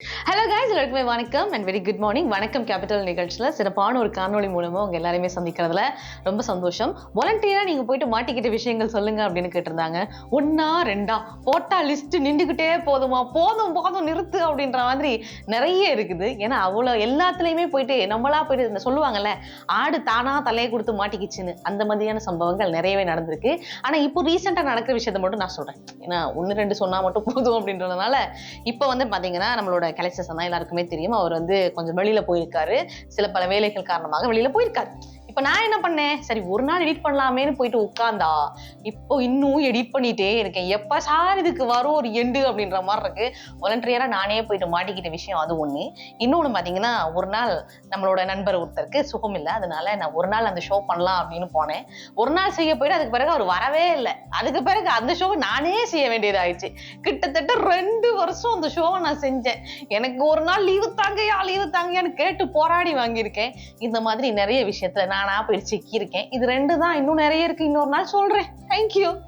Hello guys எல்லாருக்குமே வணக்கம் and very good morning வணக்கம் கேபிட்டல் நிகழ்ச்சியில் சிறப்பான ஒரு காணொளி மூலமா உங்கள் எல்லாருமே சந்திக்கிறதுல ரொம்ப சந்தோஷம். வாலண்டியராக நீங்க போயிட்டு மாட்டிக்கிட்ட விஷயங்கள் சொல்லுங்க அப்படின்னு கேட்டிருந்தாங்க. ஒன்னா ரெண்டா? போட்டா லிஸ்ட் நின்றுக்கிட்டே போதுமா? போதும் போதும் நிறுத்து அப்படின்ற மாதிரி நிறைய இருக்குது. ஏன்னா அவ்வளோ எல்லாத்துலேயுமே போயிட்டு நம்மளா போயிட்டு இந்த சொல்லுவாங்கல்ல ஆடு தானா தலையை கொடுத்து மாட்டிக்கிச்சுன்னு. அந்த மாதிரியான சம்பவங்கள் நிறையவே நடந்திருக்கு. ஆனா இப்போ ரீசெண்டாக நடக்கிற விஷயத்தை மட்டும் நான் சொல்றேன். ஏன்னா ஒன்று ரெண்டு சொன்னா மட்டும் போதும் அப்படின்றதுனால இப்போ வந்து பாத்தீங்கன்னா நம்மளோட கலெக்டர்ஸ் தான் எல்லாருக்குமே தெரியும். அவர் வந்து கொஞ்சம் வெளியில போயிருக்காரு. சில பல வேலைகள் காரணமாக வெளியில போயிருக்காரு. இப்போ நான் என்ன பண்ணேன்? சரி ஒரு நாள் எடிட் பண்ணலாமேன்னு போயிட்டு உட்காந்தா இப்போ இன்னும் எடிட் பண்ணிட்டே இருக்கேன். எப்போ சார் இதுக்கு வரும் ஒரு எண்டு அப்படின்ற மாதிரி இருக்கு. வாலண்டியராக நானே போயிட்டு மாட்டிக்கிட்ட விஷயம் அது ஒன்று இன்னொன்று பார்த்தீங்கன்னா ஒரு நாள் நம்மளோட நண்பர் ஒருத்தருக்கு சுகம் இல்லை. அதனால நான் ஒரு நாள் அந்த ஷோ பண்ணலாம் அப்படின்னு போனேன். ஒரு நாள் செய்ய போயிட்டு அதுக்கு பிறகு அவர் வரவே இல்லை. அதுக்கு பிறகு அந்த ஷோவை நானே செய்ய வேண்டியதாயிடுச்சு. கிட்டத்தட்ட ரெண்டு வருஷம் அந்த ஷோவை நான் செஞ்சேன். எனக்கு ஒரு நாள் லீவு தாங்கயா லீவு தாங்கயான்னு கேட்டு போராடி வாங்கியிருக்கேன். இந்த மாதிரி நிறைய விஷயத்துல நான் போயிட்டு சிக்கியிருக்கேன். இது ரெண்டு தான் இன்னும் நிறைய இருக்கு. இன்னொரு நாள் சொல்றேன். தேங்க்யூ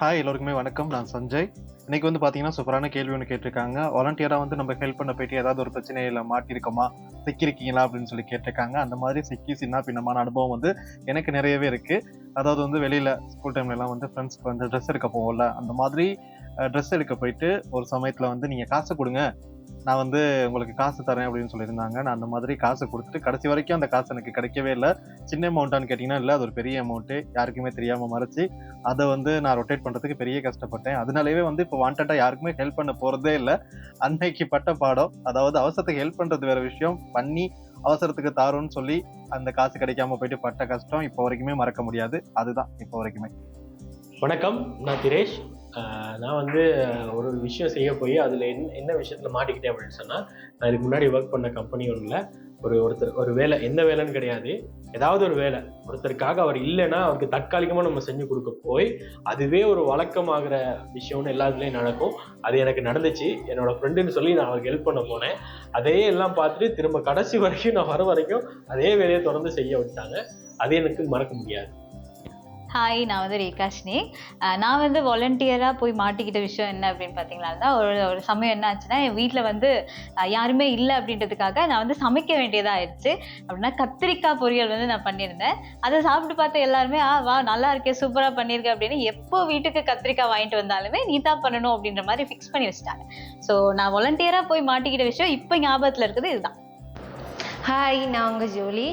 ஹாய் எல்லோருக்குமே வணக்கம். நான் சஞ்சய். இன்னைக்கு வந்து பார்த்தீங்கன்னா சூப்பரான கேள்வி ஒன்று கேட்டிருக்காங்க. வாலண்டியராக வந்து நம்ம ஹெல்ப் பண்ண போயிட்டு ஏதாவது ஒரு பிரச்சனையில் மாட்டிருக்கோமா? சிக்கிருக்கீங்களா அப்படின்னு சொல்லி கேட்டிருக்காங்க. அந்த மாதிரி சிக்கி சின்ன பின்னமான அனுபவம் வந்து எனக்கு நிறையவே இருக்குது அதாவது வந்து வெளியில் ஸ்கூல் டைம்லலாம் வந்து ஃப்ரெண்ட்ஸ்க்கு வந்து ட்ரெஸ் எடுக்க போகல அந்த மாதிரி ட்ரெஸ் எடுக்க போயிட்டு ஒரு சமயத்தில் வந்து நீங்கள் காசு கொடுங்க. நான் வந்து உங்களுக்கு காசு தரேன் அப்படின்னு சொல்லியிருந்தாங்க. நான் அந்த மாதிரி காசு கொடுத்துட்டு கடைசி வரைக்கும் அந்த காசு எனக்கு கிடைக்கவே இல்லை. சின்ன அமௌண்ட்டான்னு கேட்டிங்கன்னா இல்லை அது ஒரு பெரிய அமௌண்ட்டு யாருக்குமே தெரியாமல் மறைச்சி அதை வந்து நான் ரொட்டேட் பண்ணுறதுக்கு பெரிய கஷ்டப்பட்டேன். அதனாலவே வந்து இப்போ வாண்டடாக யாருக்குமே ஹெல்ப் பண்ண போகிறதே இல்லை. அன்னைக்கு பட்ட பாடம் அதாவது அவசரத்துக்கு ஹெல்ப் பண்ணுறது வேற விஷயம். பண்ணி அவசரத்துக்கு தாரோன்னு சொல்லி அந்த காசு கிடைக்காம போயிட்டு பட்ட கஷ்டம் இப்போ வரைக்குமே மறக்க முடியாது. அதுதான் இப்போ வரைக்குமே. வணக்கம். நான் திரேஷ். நான் வந்து ஒரு விஷயம் செய்ய போய் அதில் என்ன என்ன விஷயத்தில் மாட்டிக்கிட்டேன் அப்படின்னு சொன்னால் நான் இதுக்கு முன்னாடி ஒர்க் பண்ண கம்பெனி ஒன்றில் ஒரு ஒருத்தர் ஒரு வேலை எந்த வேலைன்னு கிடையாது. ஏதாவது ஒரு வேலை. ஒருத்தருக்காக அவர் இல்லைன்னா அவருக்கு தற்காலிகமாக நம்ம செஞ்சு கொடுக்க போய் அதுவே ஒரு வழக்கமாகிற விஷயம்னு எல்லாத்துலேயும் நடக்கும். அது எனக்கு நடந்துச்சு. என்னோட ஃப்ரெண்டுன்னு சொல்லி நான் அவருக்கு ஹெல்ப் பண்ண போனேன். அதே எல்லாம் பார்த்துட்டு திரும்ப கடைசி வரைக்கும் நான் வர வரைக்கும் அதே வேலையை தொடர்ந்து செய்ய விட்டாங்க. அது எனக்கு மறக்க முடியாது. ஹாய் நான் வந்து ரேகாஷ்னி. நான் வந்து வாலண்டியராக போய் மாட்டிக்கிட்ட விஷயம் என்ன அப்படின்னு பார்த்தீங்கன்னா ஒரு ஒரு சமயம் என்ன ஆச்சுன்னா என் வீட்டில் வந்து யாருமே இல்லை அப்படின்றதுக்காக நான் வந்து சமைக்க வேண்டியதாக ஆயிடுச்சு. அப்படின்னா கத்திரிக்காய் பொரியல் வந்து நான் பண்ணியிருந்தேன். அதை சாப்பிட்டு பார்த்து எல்லாருமே ஆ வா நல்லா இருக்கேன் சூப்பராக பண்ணியிருக்க அப்படின்னு எப்போ வீட்டுக்கு கத்திரிக்காய் வாங்கிட்டு வந்தாலுமே நீ தான் பண்ணணும் அப்படின்ற மாதிரி ஃபிக்ஸ் பண்ணி வச்சுட்டாங்க. ஸோ நான் வாலண்டியராக போய் மாட்டிக்கிட்ட விஷயம் இப்போ ஞாபகத்தில் இருக்குது இதுதான். ஹாய் நான் உங்கள் ஜோலி.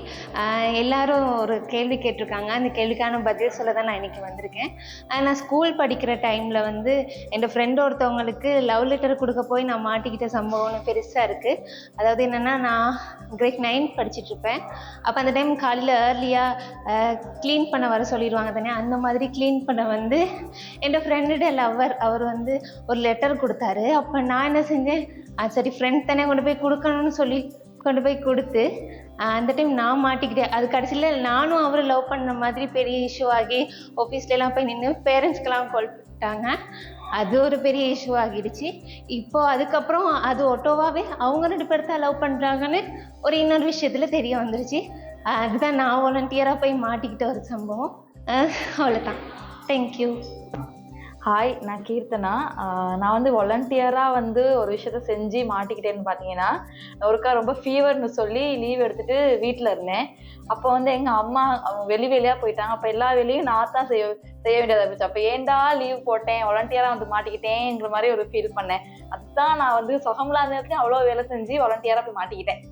எல்லாரும் ஒரு கேள்வி கேட்டிருக்காங்க. அந்த கேள்விக்கான பதில் சொல்ல தான் நான் இன்னைக்கு வந்திருக்கேன். நான் ஸ்கூல் படிக்கிற டைமில் வந்து என் ஃப்ரெண்ட் ஒருத்தவங்களுக்கு லவ் லெட்டர் கொடுக்க போய் நான் மாட்டிக்கிட்ட சம்பவம்னு பெருசாக இருக்குது அதாவது என்னென்னா நான் கிரேட் நைன் படிச்சிட்ருப்பேன் அப்போ அந்த டைம் காலையில் ஏர்லியாக க்ளீன் பண்ண வர சொல்லிடுவாங்க தானே? அந்த மாதிரி க்ளீன் பண்ண வந்து என் ஃப்ரெண்டுடைய லவ்வர் அவர் வந்து ஒரு லெட்டர் கொடுத்தாரு. அப்போ நான் என்ன செஞ்சேன்? சரி ஃப்ரெண்ட் தானே கொண்டு போய் கொடுக்கணும்னு சொல்லி கொண்டு போய் கொடுத்து அந்த டைம் நான் மாட்டிக்கிட்டேன். அது கடைசியில் நானும் அவரும் லவ் பண்ண மாதிரி பெரிய இஷ்யூ ஆகி ஆஃபீஸ்லலாம் போய் நின்று பேரண்ட்ஸ்க்கெலாம் கால் பண்ணிட்டாங்க அது ஒரு பெரிய இஷ்யூ ஆகிடுச்சு. இப்போ அதுக்கப்புறம் அது ஒட்டோவாகவே அவங்க ரெண்டு பேர் தான் லவ் பண்ணுறாங்கன்னு ஒரு இன்னொரு விஷயத்தில் தெரிய வந்துருச்சு. அதுதான் நான் வாலண்டியராக போய் மாட்டிக்கிட்ட ஒரு சம்பவம். அவ்வளோதான் தேங்க்யூ ஹாய் நான் கீர்த்தனா. நான் வந்து வாலண்டியராக வந்து ஒரு விஷயத்த செஞ்சு மாட்டிக்கிட்டேன்னு பார்த்தீங்கன்னா ஒருக்கா ரொம்ப ஃபீவர்னு சொல்லி லீவ் எடுத்துட்டு வீட்டில் இருந்தேன். அப்போ வந்து எங்கள் அம்மா அவங்க வெளி வெளியாக போயிட்டாங்க. அப்போ எல்லா வேலையும் நான் தான் செய்ய செய்ய வேண்டியதாக இருந்துச்சு. அப்போ ஏன்டா லீவ் போட்டேன்? வாலண்டியராக வந்து மாட்டிக்கிட்டேங்கிற மாதிரி ஒரு ஃபீல் பண்ணேன். அதுதான் நான் வந்து சுகமில்லாத நேரத்துலையும் அவ்வளோ வேலை செஞ்சு வாலண்டியராக போய் மாட்டிக்கிட்டேன்.